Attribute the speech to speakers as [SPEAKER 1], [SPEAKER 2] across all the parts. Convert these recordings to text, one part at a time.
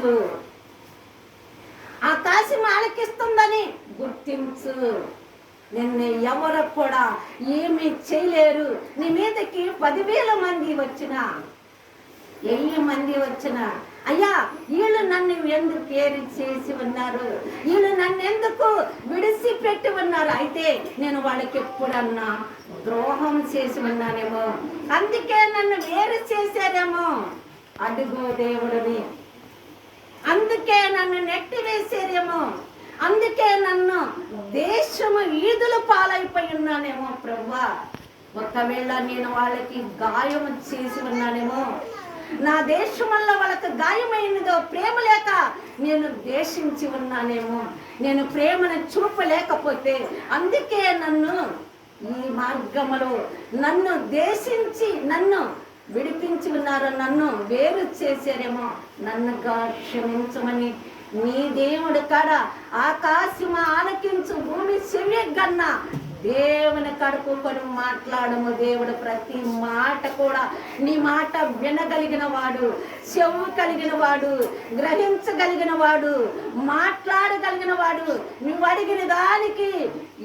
[SPEAKER 1] గుర్తించు. ఆకాశం ఆలకిస్తుందని గుర్తించు. నిన్ను ఎవరు కూడా ఏమీ చేయలేరు. నీ మీదకి పదివేల మంది వచ్చిన వెయ్యి మంది వచ్చిన అయ్యా వీళ్ళు నన్ను ఎందుకు ఏరి చేసి ఉన్నారు? వీళ్ళు నన్ను ఎందుకు విడిసి పెట్టి ఉన్నారు? అయితే నేను వాళ్ళకి ఎప్పుడన్నా ద్రోహం చేసి ఉన్నానేమో. అందుకే నన్ను వేరు చేశారేమో. అడుగు దేవుడిని. అందుకే నన్ను నెట్టి వేసేదేమో అందుకే నన్ను దేశము ఈదుల పాలైపోయి ఉన్నానేమో ప్రభా ఒకవేళ నేను వాళ్ళకి గాయం చేసి ఉన్నానేమో నా దేశం వల్ల వాళ్ళకి గాయమైనదో ప్రేమ లేక నేను దేశించి ఉన్నానేమో నేను ప్రేమను చూపలేకపోతే అందుకే నన్ను ఈ మార్గములో నన్ను దేశించి నన్ను విడిపించి ఉన్నారు నన్ను వేరు చేశారేమో నన్ను క్షమించమని. నీ దేవుడు కాడ ఆకాశం ఆలకించు భూమి గన్నా దేవుని కడుపుకొని మాట్లాడము దేవుడు ప్రతి మాట కూడా. నీ మాట వినగలిగిన వాడు చెవు కలిగిన వాడు గ్రహించగలిగిన వాడు మాట్లాడగలిగిన వాడు నువ్వు అడిగిన దానికి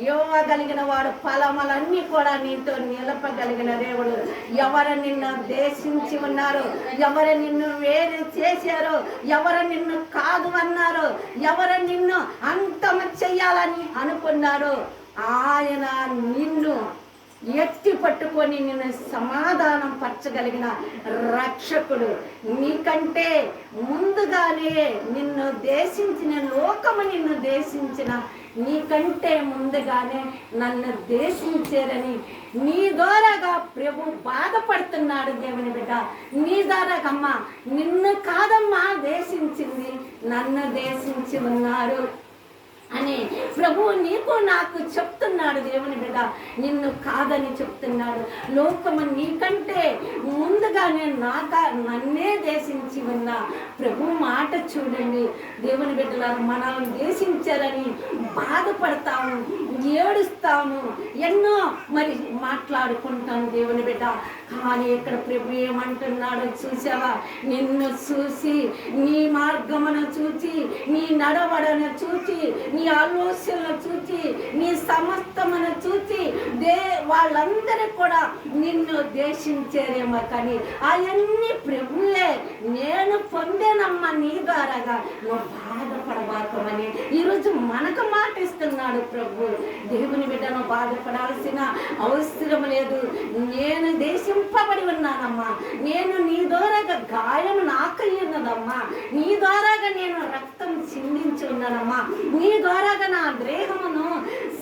[SPEAKER 1] ఇవ్వగలిగిన వాడు ఫలములన్నీ కూడా నీతో నిలపగలిగిన దేవుడు. ఎవరు నిన్ను దేశించి ఉన్నారో ఎవరు నిన్ను వేరు చేశారో ఎవరు నిన్ను కాదు అన్నారు ఎవరు నిన్ను అంతం చెయ్యాలని అనుకున్నారు ఆయన నిన్ను ఎత్తి పట్టుకొని నిన్ను సమాధానం పరచగలిగిన రక్షకుడు. నీకంటే ముందుగానే నిన్ను దేశించిన లోకము నిన్ను దేశించిన నీకంటే ముందుగానే నన్ను దేశించారని నీ ద్వారాగా ప్రభు బాధపడుతున్నాడు దేవుని బిడ్డ. నీ ద్వారాగమ్మా నిన్ను కాదమ్మా దేశించింది నన్ను దేశించి ఉన్నారు అని ప్రభు నీకు నాకు చెప్తున్నాడు దేవుని బిడ్డ. నిన్ను కాదని చెప్తున్నాడు. లోకము నీకంటే ముందుగానే నాక నన్నే దేశించి ఉన్న ప్రభు మాట చూడండి. దేవుని బిడ్డలను మనల్ని దేశించారని బాధపడతాము ఏడుస్తాము ఎన్నో మరి మాట్లాడుకుంటాను దేవుని బిడ్డ. కానీ ఇక్కడ ప్రభు ఏమంటున్నాడు చూసావా? నిన్ను చూసి నీ మార్గమును చూచి నీ నడవడను చూచి నీ ఆలోచనలు చూచి నీ సమస్తమును చూచి దే వాళ్ళందరూ కూడా నిన్ను దేశించారేమో కానీ అవన్నీ ప్రభులే నేను పొందేనమ్మా నీ ద్వారాగా. నువ్వు బాధపడబాకమని ఈరోజు మనకు మాట ఇస్తున్నాడు ప్రభు. దేవుని బిడ్డను బాధపడాల్సిన అవసరం లేదు. నేను దేశింపబడి ఉన్నానమ్మా. నేను నీ ద్వారాగా గాయం నాకయ్యున్నదమ్మా. నీ ద్వారాగా నేను రక్తం చిందించి నీ ద్వారాగా నా దేహమును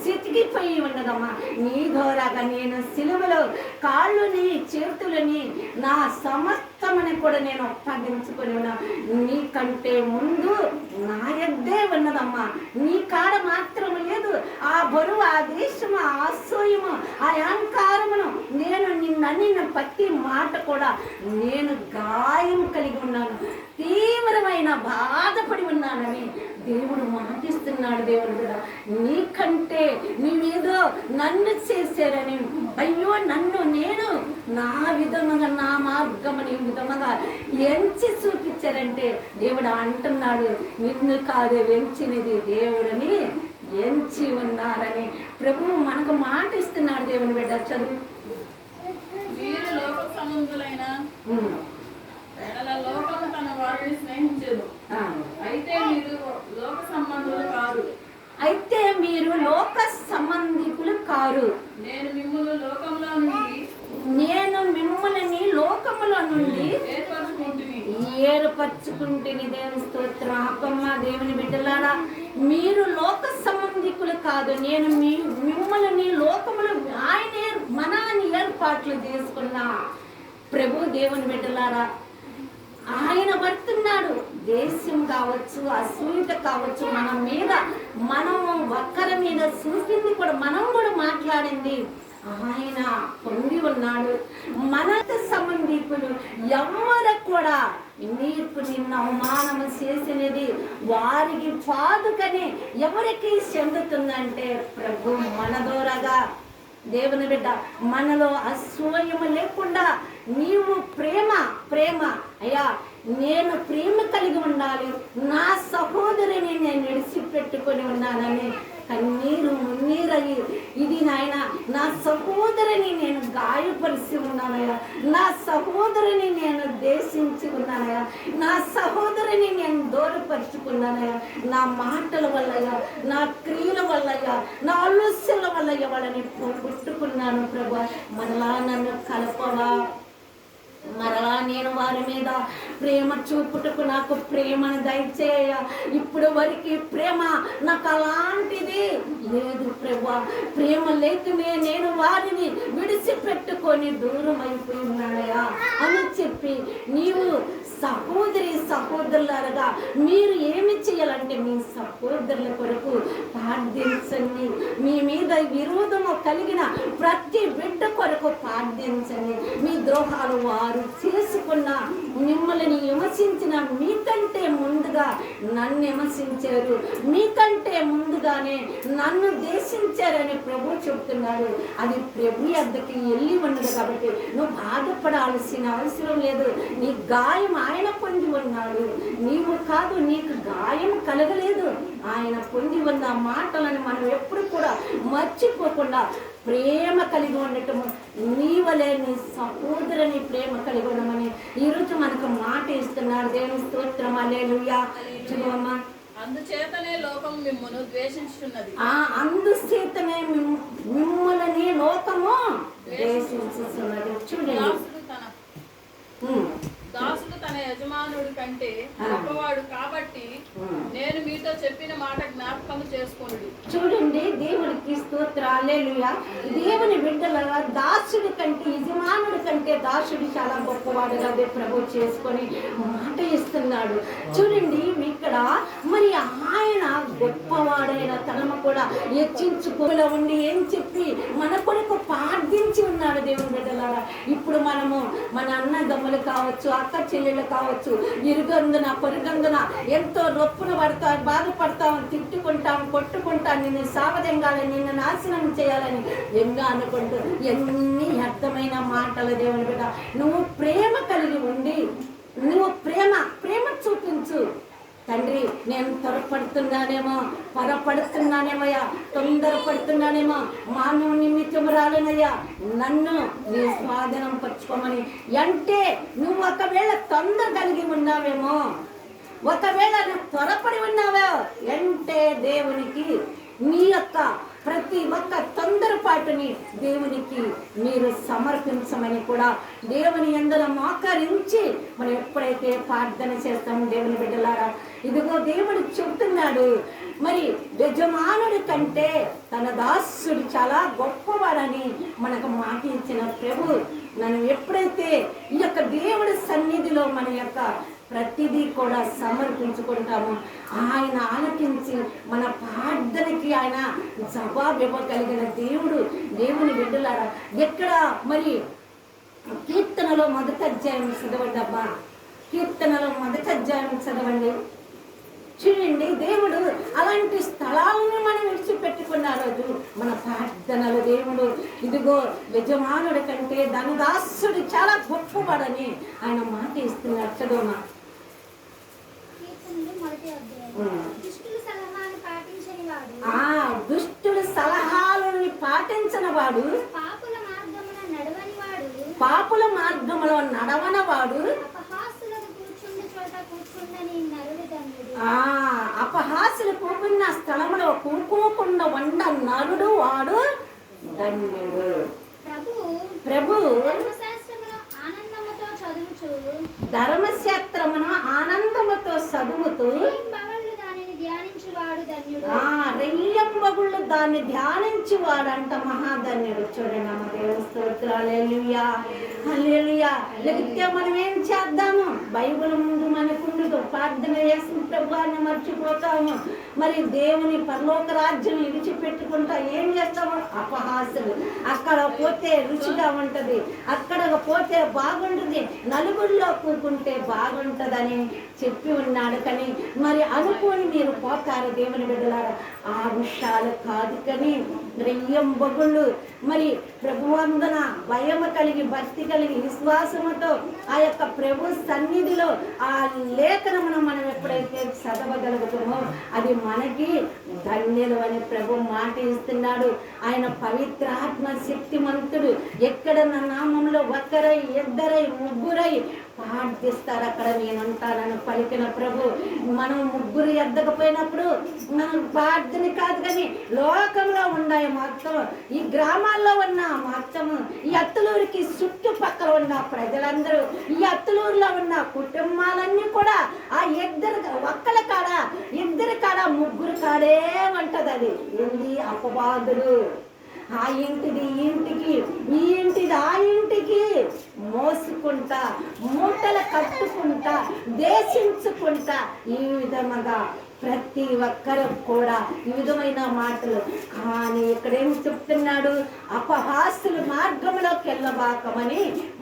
[SPEAKER 1] సితికిపోయి ఉన్నదమ్మా. నీ ద్వారాగా నేను సిలువలో కాళ్ళుని చేతులని నా సమస్తమని కూడా నేను అప్పగించుకొని ఉన్నా. నీకంటే ముందు నా ఎద్దే ఉన్నదమ్మా నీ కాడ మాత్రం లేదు. ఆ బరువు ఆ దేశము ఆ అసూయము ఆ అహంకారమును నేను నిన్న ప్రతి మాట కూడా నేను గాయం కలిగి ఉన్నాను. తీవ్రమైన బాధపడి ఉన్నానని దేవుడు మాటిస్తున్నాడు దేవుడు కూడా నీకంటే నీవేదో నన్ను చేశారని అయ్యో నన్ను నేను నా విధముగా నా మార్గమని విధముగా ఎంచి చూపించారంటే దేవుడు అంటున్నాడు నిన్ను కాదు వెంచినది దేవుడని ఎంచి ఉన్నారని. ప్రభువు మనకు మాట ఇస్తున్నాడు దేవుని బిడ్డ చదువు.
[SPEAKER 2] మీరు లోక సంబంధులైన లోకము తన వారిని స్నేహించదు. అయితే మీరు లోక సంబంధులు కాదు
[SPEAKER 1] అయితే మీరు లోక సంబంధికులు కారు.
[SPEAKER 2] నేను మిమ్మల్ని లోకంలో నుండి
[SPEAKER 1] నేను మిమ్మల్ని లోకముల నుండి
[SPEAKER 2] ఏర్పరచుకుంటుని
[SPEAKER 1] ఏర్పరచుకుంటేని దేవుని స్తోత్రం. అప్పమ్మ దేవుని బిడ్డలారా మీరు లోక సంబంధికులు కాదు. నేను మీ మిమ్మల్ని లోకములు ఆయన మనాన్ని ఏర్పాట్లు చేసుకున్నా ప్రభు దేవుని బిడ్డలారా ఆయన పడుతున్నాడు. దేశం కావచ్చు అసూయత కావచ్చు మన మీద మనం ఒక్కరి మీద చూసింది కూడా మనం కూడా మాట్లాడింది. ఆయన పొంది ఉన్నాడు. మనకు సంబంధికులు ఎవరు కూడా నీకు నిన్న అవమానం చేసినది వారికి పాదుకని ఎవరికి చెందుతుందంటే ప్రభు మన దూరగా. దేవుని బిడ్డ మనలో అసూయము లేకుండా నీవు ప్రేమ ప్రేమ. అయ్యా నేను ప్రేమ కలిగి ఉండాలి. నా సహోదరిని నేను విడిచిపెట్టుకొని ఉన్నానని కన్నీరు మున్నీరయ్యి. ఇది నాయన నా సహోదరిని నేను గాయపరిచి ఉన్నానయ్యా. నా సహోదరిని నేను దేశించి ఉన్నానయ్యా. నా సహోదరిని నేను దూరపరుచుకున్నానయ్యా. నా మాటల వల్లయ్యా నా క్రియల వల్లయ్యా నా ఆలోచనల వల్లయ్యా వాళ్ళని పోగొట్టుకున్నాను ప్రభా. మరలా నన్ను కలపవా? మరలా నేను వారి మీద ప్రేమ చూపుటకు నాకు ప్రేమను దయచేయ. ఇప్పుడు వరకు ప్రేమ నాకు అలాంటిది లేదు ప్రభా ప్రేమ లేకనే నేను వారిని విడిచిపెట్టుకొని దూరం అయిపోయి అని చెప్పి నీవు సహోదరి సహోదరులారగా మీరు ఏమి చేయాలంటే మీ సహోదరుల కొరకు ప్రార్థించండి. మీ మీద విరోధము కలిగిన ప్రతి బిడ్డ కొరకు ప్రార్థించండి. మీ ద్రోహాలు వారు చేసుకున్న మిమ్మల్ని విమర్శించిన మీకంటే ముందుగా నన్ను విమర్శించారు నీకంటే ముందుగానే నన్ను దేశించారని ప్రభు చెప్తున్నాడు అది ప్రభు అద్దకి వెళ్ళి ఉన్నది కాబట్టి నువ్వు బాధపడాల్సిన అవసరం లేదు. నీ గాయం ఆయన పొంది ఉన్నాడు. నీవు కాదు నీకు గాయం కలగలేదు. ఆయన పొంది ఉన్న మాటలను మనం ఎప్పుడు కూడా మర్చిపోకుండా ప్రేమ కలిగి ఉండటము నీవలే నీ సహోదరుని ప్రేమ కలిగి ఉండమని ఈరోజు మనకు మాట ఇస్తున్నాడు దేవుని స్తోత్రం. అలేలుయా చూడమ్మా
[SPEAKER 2] అందుచేతనే లోకం మిమ్మల్ని ద్వేషించుతున్నది
[SPEAKER 1] ఆ అందుచేతనే మిమ్- మిమ్మల్ని లోకము ద్వేషించుతున్నది చూడండి.
[SPEAKER 2] దాసుడు తన యజమానుడి కంటే గొప్పవాడు కాబట్టి నేను మీతో చెప్పిన మాట జ్ఞాపకం చేసుకోండి
[SPEAKER 1] చూడండి దేవుడికి స్తోత్రాలేలుయా దేవుని బిడ్డల దాసుడి కంటే యజమానుడి కంటే దాసుడు చాలా గొప్పవాడుగా అదే ప్రభు చేసుకొని మాట ఇస్తున్నాడు. చూడండి ఇక్కడ మరి ఆయన గొప్పవాడైన తనము కూడా హెచ్చించుకోలో ఉండి ఏం చెప్పి మన కొరకు ప్రార్థించి ఉన్నాడు దేవుని బిడ్డలారా. ఇప్పుడు మనము మన అన్నదమ్ములు కావచ్చు అక్క చెల్లెళ్ళు కావచ్చు. ఇరుగందున పొరుగందున ఎంతో నొప్పున పడతా బాధపడతాం తిట్టుకుంటాం కొట్టుకుంటాం. నిన్ను సావదెంగాలని నిన్ను నాశనం చేయాలని ఎన్నో అనుకుంటూ ఎన్ని అర్థమైన మాటలు దేవుని బిడ్డ. నువ్వు ప్రేమ కలిగి ఉండి నువ్వు ప్రేమ ప్రేమ చూపించు. తండ్రి నేను త్వరపడుతున్నానేమో పొరపడుతున్నానేమయ్యా తొందరపడుతున్నానేమో మానవ నిమిత్తం రాలేనయ్యా నన్ను నీ స్వాధీనం పరుచుకోమని. అంటే నువ్వు ఒకవేళ తొందర కలిగి ఉన్నావేమో ఒకవేళ నువ్వు త్వరపడి ఉన్నావా అంటే దేవునికి మీ యొక్క ప్రతి ఒక్క తొందరపాటుని దేవునికి మీరు సమర్పించమని కూడా దేవుని ఎందరో మోకరించి మనం ఎప్పుడైతే ప్రార్థన చేస్తామో దేవుని బిడ్డలారా ఇదిగో దేవుడు చెబుతున్నాడు మరి యజమానుడి కంటే తన దాసుడు చాలా గొప్పవాడని మనకు మాటించిన ప్రభు మనం ఎప్పుడైతే ఈ యొక్క దేవుడి సన్నిధిలో మన యొక్క ప్రతిదీ కూడా సమర్పించుకుంటాము. ఆయన ఆలకించి మన ప్రార్థనకి ఆయన జవాబు ఇవ్వగలిగిన దేవుడు దేవుని బిడ్డలారా. ఎక్కడ మరి కీర్తనలో మొదటి అధ్యాయం చదవండి అబ్బా. కీర్తనలో మొదటి అధ్యాయం చదవండి. చూడండి దేవుడు అలాంటి స్థలాలను మనం విడిచిపెట్టుకున్న రోజు మన ప్రార్థనలు దేవుడు ఇదిగో యజమానుడి కంటే ధనదాసుడు చాలా గొప్పవాడని ఆయన మాట ఇస్తున్నాడు. చదువుమా
[SPEAKER 3] కీర్తనలు మొదటి అధ్యాయం.
[SPEAKER 1] ఉమ్.
[SPEAKER 3] దుష్టుల సలహాను పాటించని వాడు
[SPEAKER 1] ఆ దుష్టుల సలహాలను పాటించిన వాడు.
[SPEAKER 3] పాపుల
[SPEAKER 1] మార్గంలో నడవనవాడు అపహాసులు కూకున్న స్థలంలో కూకోకుండా వండ నరుడు వాడు ధన్యుడు
[SPEAKER 3] ప్రభు
[SPEAKER 1] ప్రభు
[SPEAKER 3] ధర్మశాస్త్రమును ఆనందముతో చదువుచు
[SPEAKER 1] ధర్మశాస్త్రమును ఆనందముతో చదువుతూ రెయ్యంబగుళ్ళు దాన్ని ధ్యానించి వాడంట మహాధన్యుడు. చూడండి అమ్మ హల్లెలూయా లేకపోతే మనం ఏం చేద్దాము బైబిల్ ముందు మనకుండదు. ప్రార్థన చేసిన ప్రభువాన్ని మర్చిపోతాము. మరి దేవుని పరలోక రాజ్యం విడిచిపెట్టుకుంటా ఏం చేస్తాము? అపహాసలు అక్కడ పోతే రుచిగా ఉంటుంది. అక్కడ పోతే బాగుంటుంది. నలుగురిలో కూకుంటే బాగుంటుందని చెప్పి ఉన్నాడు కానీ మరి అనుకోని మీరు పోతారు దేవుని బిడ్డలారా? ఆ విషయాలు కాదు కానీ బొగుళ్ళు మరి ప్రభువందన భయము కలిగి భక్తి కలిగి విశ్వాసముతో ఆ యొక్క ప్రభు సన్నిధిలో ఆ లేఖనమును మనం ఎప్పుడైతే చదవగలుగుతామో అది మనకి ధన్యులు అని ప్రభు మాట ఇస్తున్నాడు. ఆయన పవిత్ర ఆత్మ శక్తిమంతుడు. ఎక్కడ నా నామంలో ఒక్కరై ఇద్దరై ముగ్గురై ప్రార్థిస్తారు అక్కడ నేనుంటానని పలికిన ప్రభు. మనం ముగ్గురు ఎద్దకపోయినప్పుడు మనం ప్రార్థన కాదు కానీ లోకంలో ఉన్నాయి మొత్తం ఈ గ్రామాల్లో ఉన్న మాత్రం ఈ అత్తలూరికి చుట్టుపక్కల ఉన్న ప్రజలందరూ ఈ అత్తలూరులో ఉన్న కుటుంబాలన్నీ కూడా ఆ ఇద్దరు ఒక్కల కాడ ఇద్దరు కాడ ముగ్గురు కాడే ఉంటది అది ఏంది అపవాదులు? ఆ ఇంటిది ఇంటికి ఈ ఇంటిది ఆ ఇంటికి మోసుకుంటా మూటలు కట్టుకుంటా దేశించుకుంటా ఈ విధముగా ప్రతి ఒక్కరు కూడా వివిధమైన మాటలు. కానీ ఇక్కడేం చెప్తున్నాడు? అపహాస్తుల మార్గంలోకి వెళ్ళబాకమని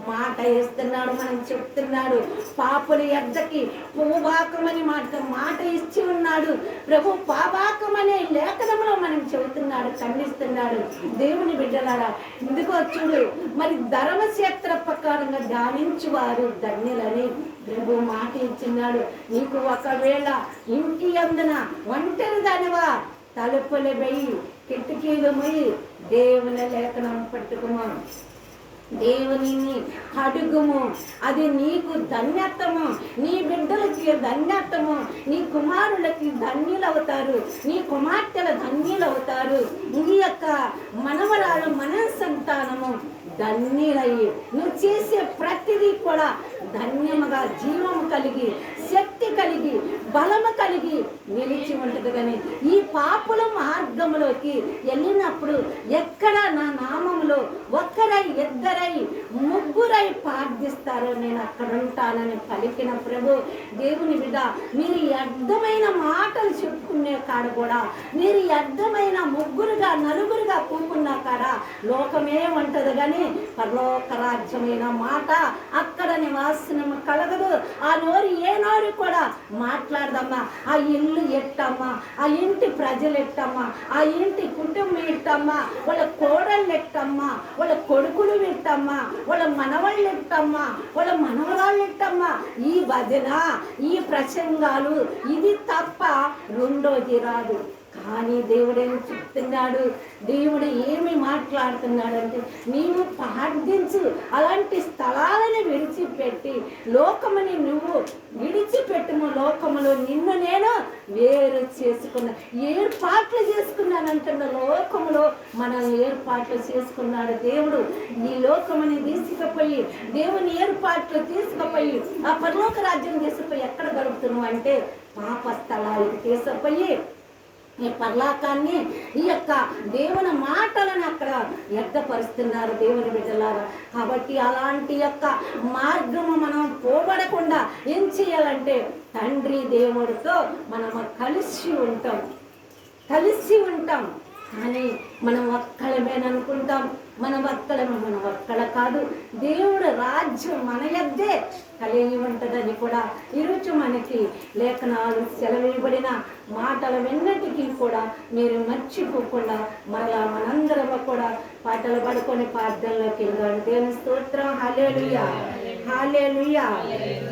[SPEAKER 1] మాట ఇస్తున్నాడు మనం చెప్తున్నాడు. పాపుల ఎద్దకి పోబాకమని మాట మాట ఇచ్చి ఉన్నాడు. ప్రభు పాపాకమనే లేఖనంలో మనం చెబుతున్నాడు ఖండిస్తున్నాడు. దేవుని బిడ్డలారా ఇందుకో చూడు మరి ధర్మక్షేత్ర ప్రకారంగా ధ్యానించువారు ధన్యులని. ప్రభు మాట ఇచ్చినాడు. నీకు ఒకవేళ ఇంటి అందున ఒంటరి దానివా తలుపులు వెయ్యి కిటికీలు మొయ్యి దేవుని లేఖనం పట్టుకుమా. దేవునిని అడుగుము. అది నీకు ధన్యత్వము. నీ బిడ్డలకి ధన్యత్వము. నీ కుమారులకి ధన్యులవుతారు. నీ కుమార్తెల ధన్యులవుతారు. నీ యొక్క మనవరాలు మన ధన్యులయ్యి. నువ్వు చేసే ప్రతిదీ కూడా ధన్యముగా జీవము కలిగి శక్తి కలిగి బలము కలిగి నిలిచి ఉంటుంది కానీ ఈ పాపుల మార్గంలోకి వెళ్ళినప్పుడు ఎక్కడ నా నామంలో ఒక్కరై ఇద్దరై ముగ్గురై ప్రార్థిస్తారో నేను అక్కడ ఉంటానని పలికిన ప్రభు దేవుని బిడ్డ మీరు అర్థమైన మా మాటలు చెప్పుకునే కాడ కూడా మీరు అర్థమైన ముగ్గురుగా నలుగురుగా కూకున్నా కాడ లోకమే ఉంటది కానీ పరలోక రాజ్యమైన మాట అక్కడ నివాసనం కలగదు. ఆ నోరు ఏ నోరు కూడా మాట్లాడదమ్మా. ఆ ఇల్లు ఎట్టమ్మా? ఆ ఇంటి ప్రజలు ఎట్టమ్మా? ఆ ఇంటి కుటుంబం ఎట్టమ్మా? వాళ్ళ కోడళ్ళు ఎట్టమ్మా? వాళ్ళ కొడుకులు ఎట్టమ్మా? వాళ్ళ మనవాళ్ళు ఎట్టమ్మా? వాళ్ళ మనవ ఎట్టమ్మా ఈ భజన ఈ ప్రసంగాలు ఇది తప్ప రెండోది రాదు. కానీ దేవుడేం చెప్తున్నాడు? దేవుడు ఏమి మాట్లాడుతున్నాడంటే నీవు ప్రార్థించు. అలాంటి స్థలాలను విడిచిపెట్టి లోకముని నువ్వు విడిచిపెట్టుము. లోకములో నిన్ను నేను వేరు చేసుకున్నా ఏర్పాట్లు చేసుకున్నానంటున్న లోకములో మనం ఏర్పాట్లు చేసుకున్నాడు దేవుడు. ఈ లోకముని తీసుకుపోయి దేవుని ఏర్పాట్లు తీసుకుపోయి ఆ పరలోక రాజ్యం తీసుకుపోయి ఎక్కడ గడుపుతున్నావు అంటే పాప స్థలాలకు తీసుకుపోయి ఈ పర్లాకాన్ని ఈ యొక్క దేవుని మాటలను అక్కడ వ్యక్తపరుస్తున్నారు దేవుని బిడ్డలారా. కాబట్టి అలాంటి యొక్క మార్గము మనం పోబడకుండా ఏం చేయాలంటే తండ్రి దేవుడితో మనం కలిసి ఉంటాం. కలిసి ఉంటాం. కానీ మనం ఒక్కలమేననుకుంటాం. మనం ఒక్కలమే మనం ఒక్కల కాదు. దేవుడు రాజ్యం మన యద్దే కలిగి ఉంటుందని కూడా ఈరోజు మనకి లేఖనాలు సెలవేయబడిన మాటల వెన్నటికీ కూడా మీరు మర్చిపోకుండా మరలా మనందరము కూడా పాటలు పడుకొని ప్రార్థనలోకి వెళ్ళాలి. దేవుని స్తోత్రం. Hallelujah hallelujah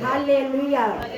[SPEAKER 1] hallelujah